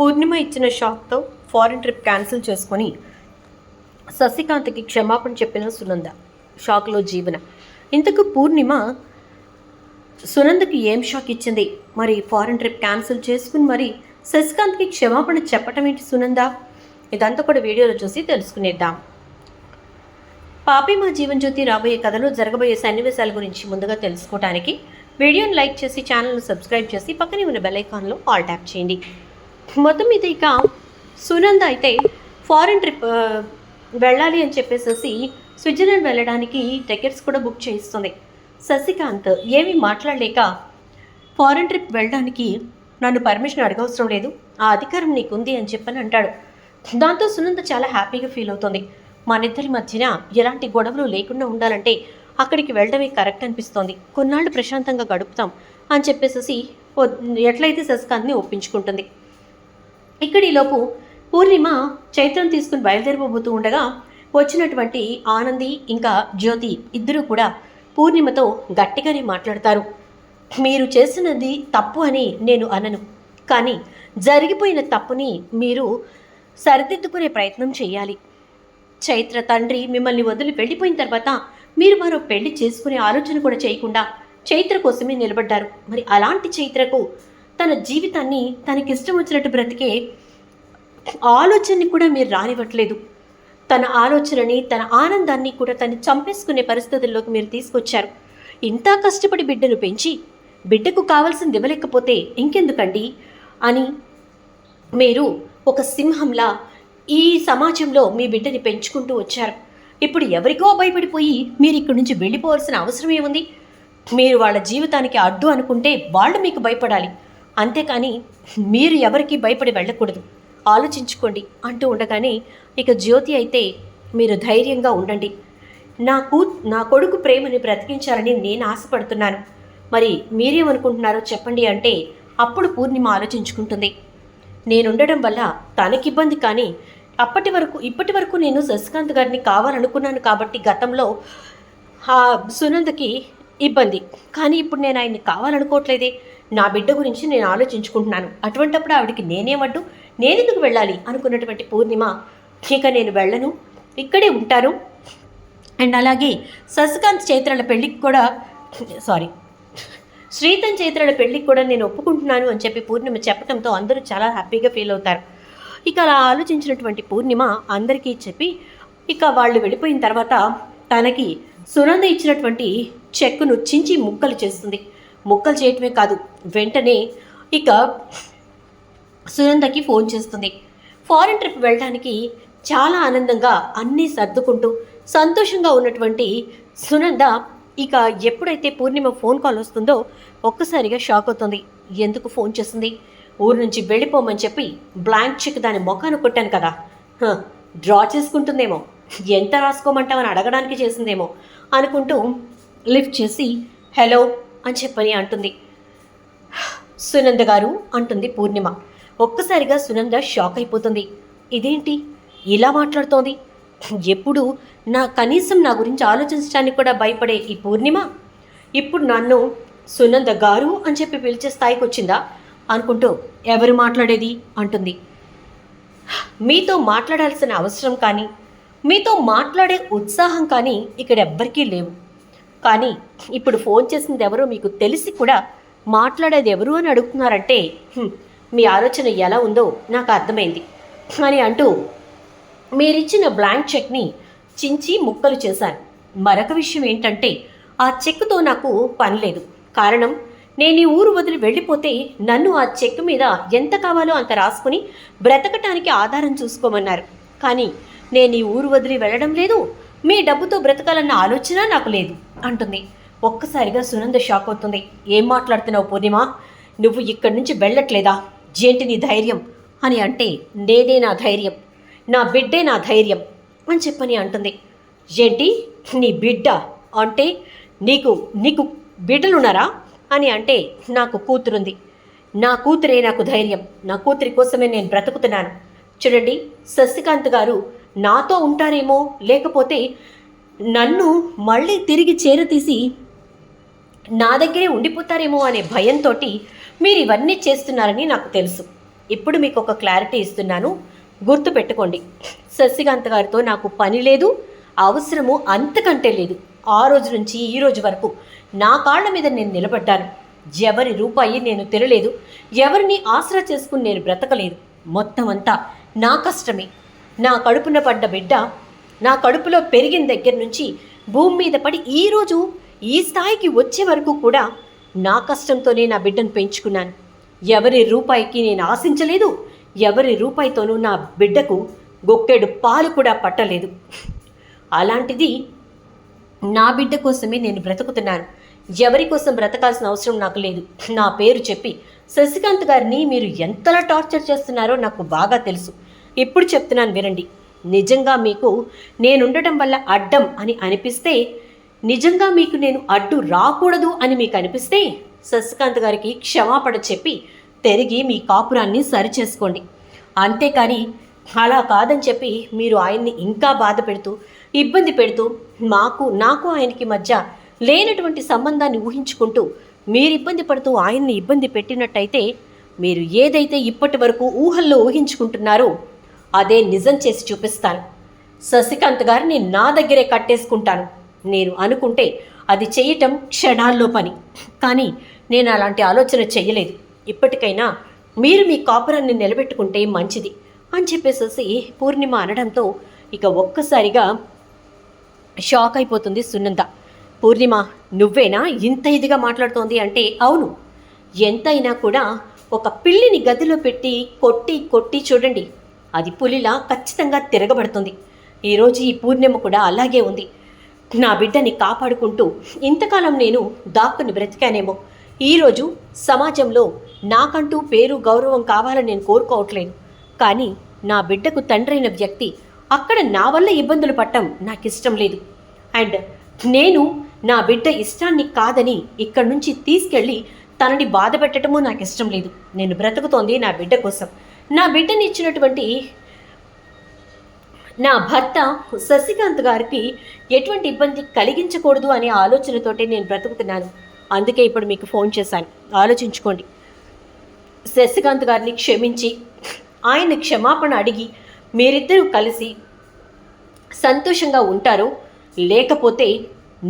పూర్ణిమ ఇచ్చిన షాక్తో foreign trip cancel చేసుకొని శశికాంత్కి క్షమాపణ చెప్పిన సునంద షాక్లో జీవన. ఇంతకు పూర్ణిమ సునందకి ఏం షాక్ ఇచ్చింది? మరి ఫారెన్ ట్రిప్ క్యాన్సిల్ చేసుకుని మరి శశికాంత్కి క్షమాపణ చెప్పటం ఏంటి సునంద? ఇదంతా కూడా వీడియోలో చూసి తెలుసుకునేద్దాం. పాపి మా జీవన్ జ్యోతి రాబోయే కథలో జరగబోయే సన్నివేశాల గురించి ముందుగా తెలుసుకోవడానికి వీడియోని లైక్ చేసి ఛానల్ను సబ్స్క్రైబ్ చేసి పక్కనే ఉన్న బెల్ ఐకాన్లో ఆల్ ట్యాప్ చేయండి. మొత్తం మీద ఇక సునంద అయితే ఫారెన్ ట్రిప్ వెళ్ళాలి అని చెప్పేసేసి స్విట్జర్లాండ్ వెళ్ళడానికి టికెట్స్ కూడా బుక్ చేయిస్తుంది. శశికాంత్ ఏమీ మాట్లాడలేక ఫారెన్ ట్రిప్ వెళ్ళడానికి నన్ను పర్మిషన్ అడగవసరం లేదు ఆ అధికారం నీకుంది అని చెప్పని అంటాడు. దాంతో సునంద చాలా హ్యాపీగా ఫీల్ అవుతుంది. మనిద్దరి మధ్యన ఎలాంటి గొడవలు లేకుండా ఉండాలంటే అక్కడికి వెళ్ళడమే కరెక్ట్ అనిపిస్తోంది. కొన్నాళ్ళు ప్రశాంతంగా గడుపుతాం అని చెప్పేసి ఎట్లయితే శశికాంత్ని ఒప్పించుకుంటుంది. ఇక్కడిలోపు పూర్ణిమ చైత్రం తీసుకుని బయలుదేరిపోబోతూ ఉండగా వచ్చినటువంటి ఆనంది ఇంకా జ్యోతి ఇద్దరూ కూడా పూర్ణిమతో గట్టిగానే మాట్లాడతారు. మీరు చేసినది తప్పు అని నేను అనను. కానీ జరిగిపోయిన తప్పుని మీరు సరిదిద్దుకునే ప్రయత్నం చేయాలి. చైత్ర తండ్రి మిమ్మల్ని వదిలి వెళ్ళిపోయిన తర్వాత మీరు మరో పెళ్ళి చేసుకునే ఆలోచన కూడా చేయకుండా చైత్ర కోసమే నిలబడ్డారు. మరి అలాంటి చైత్రకు తన జీవితాన్ని తనకిష్టం వచ్చినట్టు బ్రతికే ఆలోచనని కూడా మీరు రానివ్వట్లేదు. తన ఆలోచనని తన ఆనందాన్ని కూడా తను చంపేసుకునే పరిస్థితుల్లోకి మీరు తీసుకొచ్చారు. ఇంత కష్టపడి బిడ్డను పెంచి బిడ్డకు కావాల్సింది ఇవ్వలేకపోతే ఇంకెందుకండి? అని మీరు ఒక సింహంలా ఈ సమాజంలో మీ బిడ్డని పెంచుకుంటూ వచ్చారు. ఇప్పుడు ఎవరికో భయపడిపోయి మీరు ఇక్కడి నుంచి వెళ్ళిపోవాల్సిన అవసరం ఏముంది మీరు వాళ్ళ జీవితానికి అడ్డు అనుకుంటే వాళ్ళు మీకు భయపడాలి. అంతేకాని మీరు ఎవరికి భయపడి వెళ్ళకూడదు. ఆలోచించుకోండి అంటూ ఉండగానే ఇక జ్యోతి అయితే మీరు ధైర్యంగా ఉండండి. నా కూ నా కొడుకు ప్రేమని బ్రతికించాలని నేను ఆశపడుతున్నాను. మరి మీరేమనుకుంటున్నారో చెప్పండి అంటే అప్పుడు పూర్ణిమ ఆలోచించుకుంటుంది. నేనుండడం వల్ల తనకి ఇబ్బంది కానీ అప్పటి వరకు ఇప్పటి వరకు నేను శశికాంత్ గారిని కావాలనుకున్నాను కాబట్టి గతంలో ఆ సునందకి ఇబ్బంది. కానీ ఇప్పుడు నేను ఆయన్ని కావాలనుకోవట్లేదే. నా బిడ్డ గురించి నేను ఆలోచించుకుంటున్నాను. అటువంటప్పుడు ఆవిడకి నేనేమడ్డు? నేనెందుకు వెళ్ళాలి? అనుకున్నటువంటి పూర్ణిమ. ఇక నేను వెళ్ళను. ఇక్కడే ఉంటాను. అండ్ అలాగే శశికాంత్ చైత్రల పెళ్ళికి కూడా సారీ శ్రీతన్ చైత్రల పెళ్ళికి కూడా నేను ఒప్పుకుంటున్నాను అని చెప్పి పూర్ణిమ చెప్పడంతో అందరూ చాలా హ్యాపీగా ఫీల్ అవుతారు. ఇక అలా ఆలోచించినటువంటి పూర్ణిమ అందరికీ చెప్పి ఇక వాళ్ళు వెళ్ళిపోయిన తర్వాత తనకి సునంద ఇచ్చినటువంటి చెక్కును చించి ముక్కలు చేస్తుంది. ముక్కలు చేయటమే కాదు వెంటనే ఇక సునందకి ఫోన్ చేస్తుంది. ఫారెన్ ట్రిప్ వెళ్ళడానికి చాలా ఆనందంగా అన్నీ సర్దుకుంటూ సంతోషంగా ఉన్నటువంటి సునంద ఇక ఎప్పుడైతే పూర్ణిమ ఫోన్ కాల్ వస్తుందో ఒక్కసారిగా షాక్ అవుతుంది. ఎందుకు ఫోన్ చేసింది ఊరు నుంచి వెళ్ళిపోమని చెప్పి బ్లాంక్ చెక్ దాని మొఖాన్ని కొట్టాను కదా. డ్రా చేసుకుంటుందేమో. ఎంత రాసుకోమంటామని అడగడానికి చేసిందేమో అనుకుంటూ లిఫ్ట్ చేసి హలో అని చెప్పని అంటుంది. సునంద గారు అంటుంది పూర్ణిమ. ఒక్కసారిగా సునంద షాక్ అయిపోతుంది. ఇదేంటి? ఇలా మాట్లాడుతోంది. ఎప్పుడు నా కనీసం నా గురించి ఆలోచించడానికి కూడా భయపడే ఈ పూర్ణిమ? ఇప్పుడు నన్ను సునంద గారు అని చెప్పి పిలిచే స్థాయికి వచ్చిందా? అనుకుంటూ ఎవరు మాట్లాడేది? అంటుంది. మీతో మాట్లాడాల్సిన అవసరం కానీ మీతో మాట్లాడే ఉత్సాహం కానీ ఇక్కడ ఎవ్వరికీ లేవు. కానీ ఇప్పుడు ఫోన్ చేసింది ఎవరో మీకు తెలిసి కూడా మాట్లాడేది ఎవరు అని అడుగుతున్నారంటే మీ ఆలోచన ఎలా ఉందో నాకు అర్థమైంది అని అంటూ మీరిచ్చిన బ్లాంక్ చెక్ని చించి ముక్కలు చేశాను మరొక విషయం ఏంటంటే ఆ చెక్తో నాకు పని లేదు. కారణం నేను ఈ ఊరు వదిలి వెళ్ళిపోతే నన్ను ఆ చెక్ మీద ఎంత కావాలో అంత రాసుకుని బ్రతకటానికి ఆధారం చూసుకోమన్నారు. కానీ నేను ఈ ఊరు వదిలి వెళ్ళడం లేదు మీ డబ్బుతో బ్రతకాలన్న ఆలోచన నాకు లేదు అంటుంది. ఒక్కసారిగా సునంద షాక్ అవుతుంది. ఏం మాట్లాడుతున్నావు పూర్ణిమ? నువ్వు ఇక్కడి నుంచి వెళ్ళట్లేదా? జేంటి నీ ధైర్యం? అని అంటే నేనే నా ధైర్యం. నా బిడ్డే నా ధైర్యం అని చెప్పని అంటుంది. ఏంటి? నీ బిడ్డ? అంటే నీకు నీకు బిడ్డలున్నారా? అని అంటే నాకు కూతురుంది. నా కూతురే నాకు ధైర్యం. నా కూతురి కోసమే నేను బ్రతుకుతున్నాను. చూడండి శశికాంత్ గారు నాతో ఉంటారేమో? లేకపోతే నన్ను మళ్ళీ తిరిగి చేరతీసి నా దగ్గరే ఉండిపోతారేమో అనే భయంతో మీరు ఇవన్నీ చేస్తున్నారని నాకు తెలుసు. ఇప్పుడు మీకు ఒక క్లారిటీ ఇస్తున్నాను. గుర్తు పెట్టుకోండి శశికాంత్ గారితో నాకు పని లేదు అవసరము అంతకంటే లేదు. ఆ రోజు నుంచి ఈ రోజు వరకు నా కాళ్ళ మీద నేను నిలబడ్డాను. ఎవరి రూపాయి నేను తినలేదు ఎవరిని ఆసరా చేసుకుని నేను బ్రతకలేదు. మొత్తం అంతా నా కష్టమే. నా కడుపున పడ్డ బిడ్డ నా కడుపులో పెరిగిన దగ్గర నుంచి భూమి మీద పడి ఈరోజు ఈ స్థాయికి వచ్చే వరకు కూడా నా కష్టంతోనే నా బిడ్డను పెంచుకున్నాను. ఎవరి రూపాయికి నేను ఆశించలేదు ఎవరి రూపాయితోనూ నా బిడ్డకు గొక్కెడు పాలు కూడా పట్టలేదు. అలాంటిది నా బిడ్డ కోసమే నేను బ్రతుకుతున్నాను. ఎవరి కోసం బ్రతకాల్సిన అవసరం నాకు లేదు. నా పేరు చెప్పి శశికాంత్ గారిని మీరు ఎంతలా టార్చర్ చేస్తున్నారో నాకు బాగా తెలుసు. ఇప్పుడు చెప్తున్నాను వినండి. నిజంగా మీకు నేనుండటం వల్ల అడ్డం అని అనిపిస్తే నిజంగా మీకు నేను అడ్డు రాకూడదు అని మీకు అనిపిస్తే శశికాంత్ గారికి క్షమాపణ చెప్పి తిరిగి మీ కాపురాన్ని సరిచేసుకోండి. అంతేకాని అలా కాదని చెప్పి మీరు ఆయన్ని ఇంకా బాధ పెడుతూ ఇబ్బంది పెడుతూ మాకు నాకు ఆయనకి మధ్య లేనటువంటి సంబంధాన్ని ఊహించుకుంటూ మీరు ఇబ్బంది పడుతూ ఆయన్ని ఇబ్బంది పెట్టినట్టయితే మీరు ఏదైతే ఇప్పటి వరకు ఊహల్లో ఊహించుకుంటున్నారో అదే నిజం చేసి చూపిస్తాను. శశికాంత్ గారిని నా దగ్గరే కట్టేసుకుంటాను. నేను అనుకుంటే అది చేయటం క్షణాల్లో పని. కానీ నేను అలాంటి ఆలోచన చేయలేదు. ఇప్పటికైనా మీరు మీ కాపురాన్ని నిలబెట్టుకుంటే మంచిది అని చెప్పేసేసి పూర్ణిమ అనడంతో ఇక ఒక్కసారిగా షాక్ అయిపోతుంది సునంద పూర్ణిమ నువ్వేనా ఇంత ఇదిగా మాట్లాడుతోంది అంటే అవును. ఎంతైనా కూడా ఒక పిల్లిని గదిలో పెట్టి కొట్టి కొట్టి చూడండి. అది పులిలా ఖచ్చితంగా తిరగబడుతుంది. ఈరోజు ఈ పూర్ణిమ కూడా అలాగే ఉంది. నా బిడ్డని కాపాడుకుంటూ ఇంతకాలం నేను దాక్కుని బ్రతికానేమో. ఈరోజు సమాజంలో నాకంటూ పేరు గౌరవం కావాలని నేను కోరుకోవట్లేను కానీ నా బిడ్డకు తండ్రైన వ్యక్తి అక్కడ నా వల్ల ఇబ్బందులు పట్టం నాకు ఇష్టం లేదు. అండ్ నేను నా బిడ్డ ఇష్టాన్ని కాదని ఇక్కడి నుంచి తీసుకెళ్ళి తనని బాధ పెట్టడము నాకు ఇష్టం లేదు. నేను బ్రతుకుతోంది నా బిడ్డ కోసం. నా బిడ్డని ఇచ్చినటువంటి నా భర్త శశికాంత్ గారికి ఎటువంటి ఇబ్బంది కలిగించకూడదు అనే ఆలోచనతోటే నేను బ్రతుకుతున్నాను. అందుకే ఇప్పుడు మీకు ఫోన్ చేశాను. ఆలోచించుకోండి. శశికాంత్ గారిని క్షమించి ఆయన క్షమాపణ అడిగి మీరిద్దరూ కలిసి సంతోషంగా ఉంటారో లేకపోతే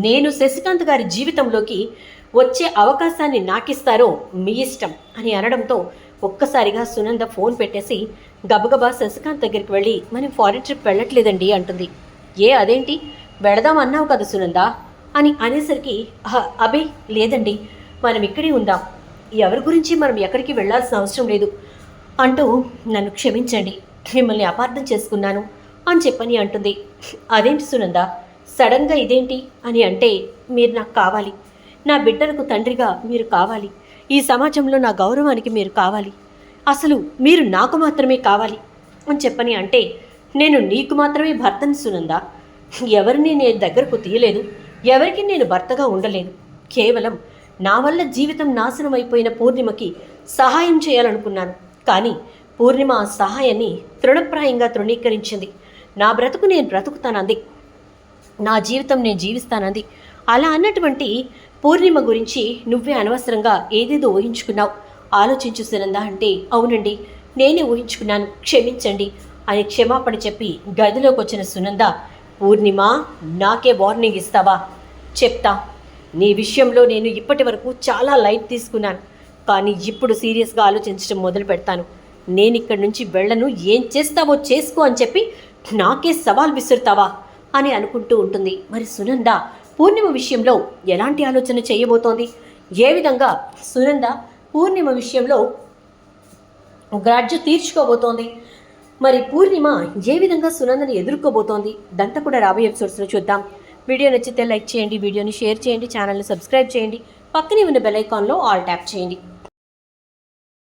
నేను శశికాంత్ గారి జీవితంలోకి వచ్చే అవకాశాన్ని నాకిస్తారో మీ ఇష్టం అని అనడంతో ఒక్కసారిగా సునంద ఫోన్ పెట్టేసి గబగబా శశికాంత్ దగ్గరికి వెళ్ళి మనం ఫారిన్ ట్రిప్ వెళ్ళట్లేదండి అంటుంది. ఏ అదేంటి? వెళదాం అన్నావు కదా సునంద అని అనేసరికి "అహ, అబే లేదండి. మనం ఇక్కడే ఉందాం. ఎవరి గురించి మనం ఎక్కడికి వెళ్ళాల్సిన అవసరం లేదు అంటూ నన్ను క్షమించండి. మిమ్మల్ని అపార్థం చేసుకున్నాను అని చెప్పని అంటుంది. అదేంటి సునంద? సడన్గా ఇదేంటి? అని అంటే మీరు నాకు కావాలి. నా బిడ్డలకు తండ్రిగా మీరు కావాలి. ఈ సమాజంలో నా గౌరవానికి మీరు కావాలి. అసలు మీరు నాకు మాత్రమే కావాలి అని చెప్పని అంటే నేను నీకు మాత్రమే భర్తని సునందా. ఎవరిని నేను దగ్గరకు తీయలేదు. ఎవరికి నేను భర్తగా ఉండలేదు. కేవలం నా వల్ల జీవితం నాశనం అయిపోయిన పూర్ణిమకి సహాయం చేయాలనుకున్నాను. కానీ పూర్ణిమ ఆ సహాయాన్ని తృణప్రాయంగా తృణీకరించింది. నా బ్రతుకు నేను బ్రతుకుతానంది. నా జీవితం నేను జీవిస్తానంది. అలా అన్నటువంటి పూర్ణిమ గురించి నువ్వే అనవసరంగా ఏదేదో ఊహించుకున్నావు. ఆలోచించు సునంద అంటే అవునండి నేనే ఊహించుకున్నాను క్షమించండి అని క్షమాపణ చెప్పి గదిలోకి వచ్చిన సునంద పూర్ణిమ నాకే వార్నింగ్ ఇస్తావా? చెప్తా. నీ విషయంలో నేను ఇప్పటి వరకు చాలా లైట్ తీసుకున్నాను కానీ ఇప్పుడు సీరియస్గా ఆలోచించడం మొదలు పెడతాను. నేను ఇక్కడి నుంచి వెళ్ళను ఏం చేస్తావో చేసుకో అని చెప్పి నాకే సవాల్ విసురుతావా? అని అనుకుంటూ ఉంటుంది. మరి సునంద పూర్ణిమ విషయంలో ఎలాంటి ఆలోచన చేయబోతోంది? ఏ విధంగా సునంద పూర్ణిమ విషయంలో గ్రాడ్జు తీర్చుకోబోతోంది? మరి పూర్ణిమ ఏ విధంగా సునందని ఎదుర్కోబోతోంది? దంతా కూడా రాబోయే ఎపిసోడ్స్లో చూద్దాం. వీడియో నచ్చితే లైక్ చేయండి వీడియోని షేర్ చేయండి ఛానల్ని సబ్స్క్రైబ్ చేయండి. పక్కనే ఉన్న బెల్ ఐకాన్లో ఆల్ ట్యాప్ చేయండి.